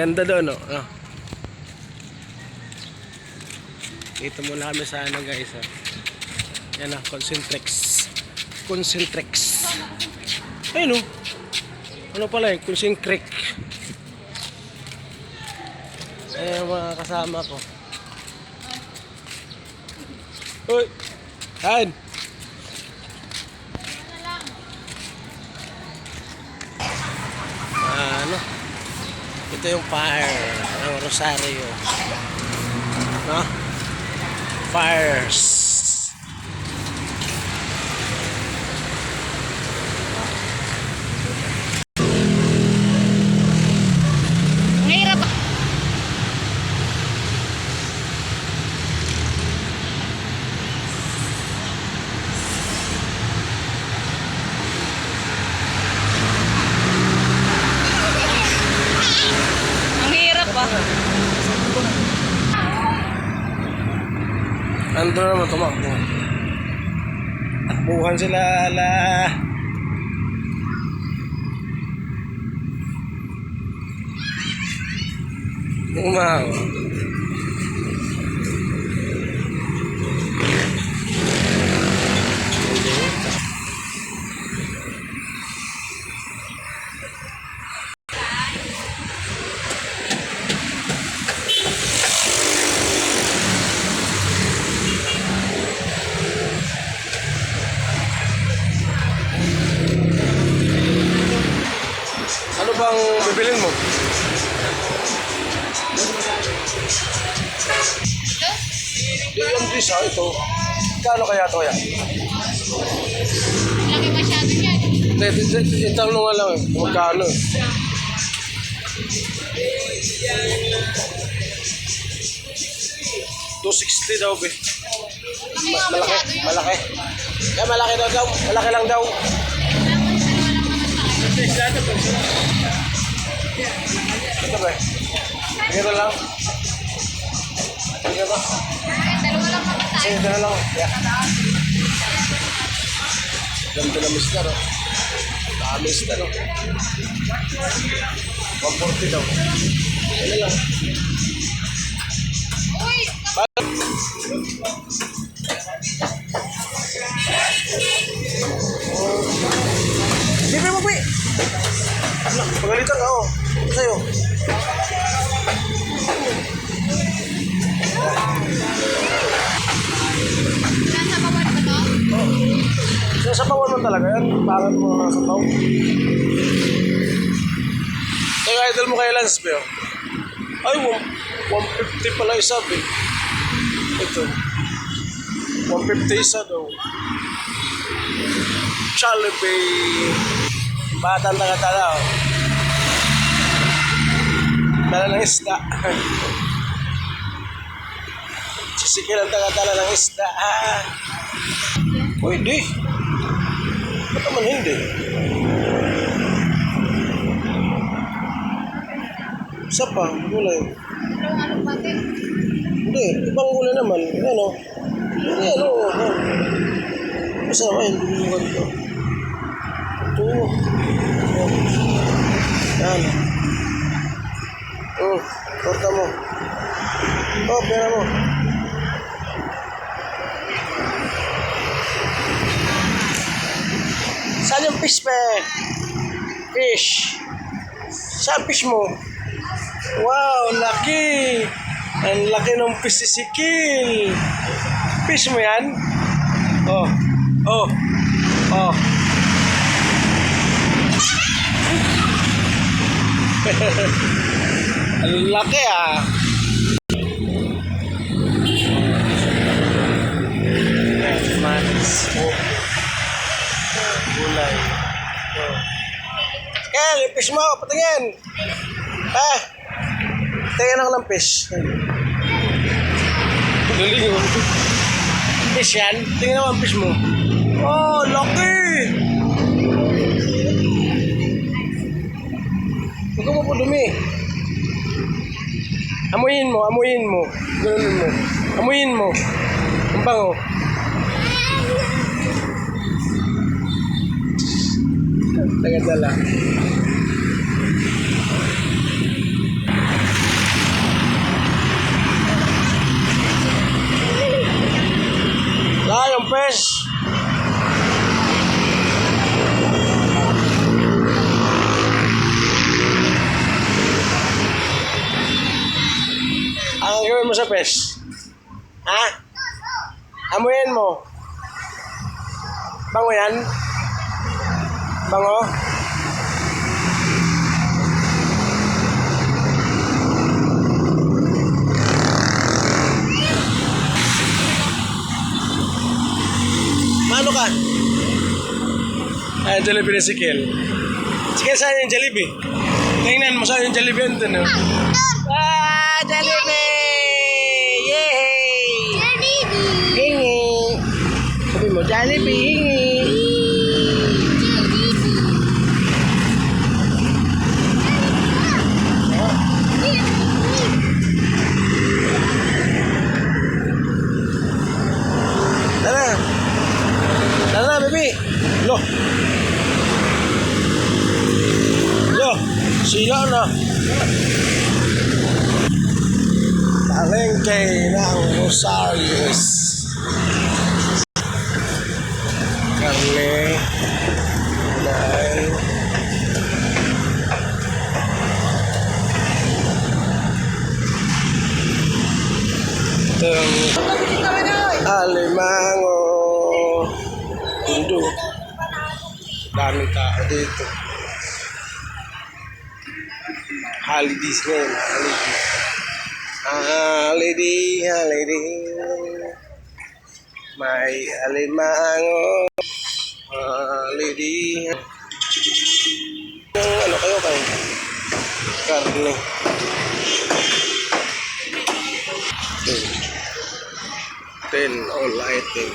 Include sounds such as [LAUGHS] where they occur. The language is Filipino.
Ganda doon, no? Oh. Dito muna kami sa ano guys, oh. Yan ah, Concentrex. Concentrex. Ayun oh. Ano pala eh, Concentrex. Ayan mga kasama ko. Uy! Han! ano? Ito yung fire ng Rosario. No? Fires. Ando naman tumakbo. Takbuhan sila la. Umaw. Bibilin mo? Yung visa ito. Kano kaya to yan? Laki masyado yan. Itanong nga lang eh. Magkano eh. Two sixty daw be. Laki Ma- nga malaki, masyado yun. malaki. Kaya malaki daw daw. Malaki lang daw. Ito ba? Tingnan lang. Tingnan ba? Ay, dalawa lang naman tayo. Na lang. Yeah. Ganda na mister, no? Dami mister, no? 140 daw. Ano lang? Uy! Libre mo, Pi! Pagalitan ka, oh. Sa'yo. Nasa bawal ba to? Sinasapawan mo talaga yan. Pangat mo mga sapaw. Kaya idol mo kay Lance, Beo. Ay, one- 150 pala isa, Be. Ito. 150 isa daw. Jollibee. Batang taga-tala, oh. Dala ng isda. Sisikil ang taga-tala ng isda. Pwede. Ba't naman hindi? Isa pa, gulay. Hindi, ibang gulay naman. Ano? Hindi, ano? ano. Masama, hindi mo ganito. Ito. Yan. Yan. Fish. Saan fish mo? Wow, laki! Ang laki ng fish si Sikil. Fish mo yan? Oh, oh, oh. [LAUGHS] Ang laki ah. Manis. Oh. Gulay. Oh. Kel, yung fish mo, patingin. Ah, tingin ako ng fish. Galing oh. Fish yan? Tingnan mo ang fish mo. Oh, laki! Huwag mo po dumi. Amuyin mo, amuyin mo. Ganun mo. Amuyin mo. Ang bango. tagadala. Ah, yung pes. Ang gawin mo sa pes? Ha? Amuin mo. Bango yan? Bango? Mano ka? Ay, Jollibee ni si Kel. Si Kel, saan yung Jollibee? Tingnan mo, saan yung Jollibee yun dun? Ah, Jollibee! Yay! Hingi! Sabi mo, Jollibee, Palengke ng Rosarios. Karne. Dahil. Itong alimango. Tundo. Dami tao dito. Holidays ngayon. Holidays. Holiday, holiday. May alimango. Holiday. Ano kayo kayo? Karne. Ten. Ten all item.